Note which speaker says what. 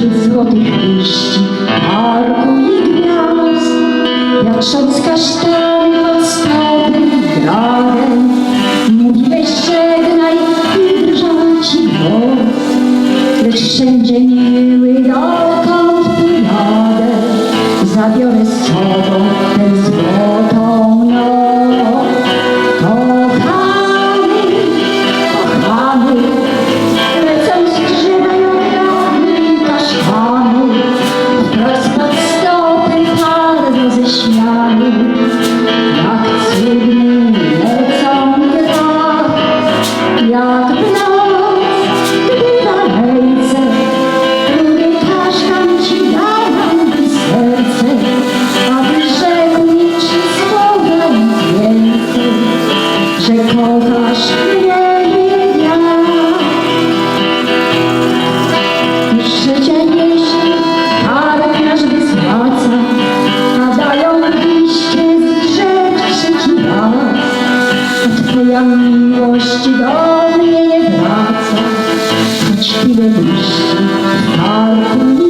Speaker 1: wśród złotych liści, parku i gwiazd, jak szot z kasztany od stopy i. Mówiłeś żegnaj i drżała ci głos, lecz wszędzie miły dokąd ty jadę, zabiorę z. Twoja miłość do mnie wraca, choć chwilę bliższy, w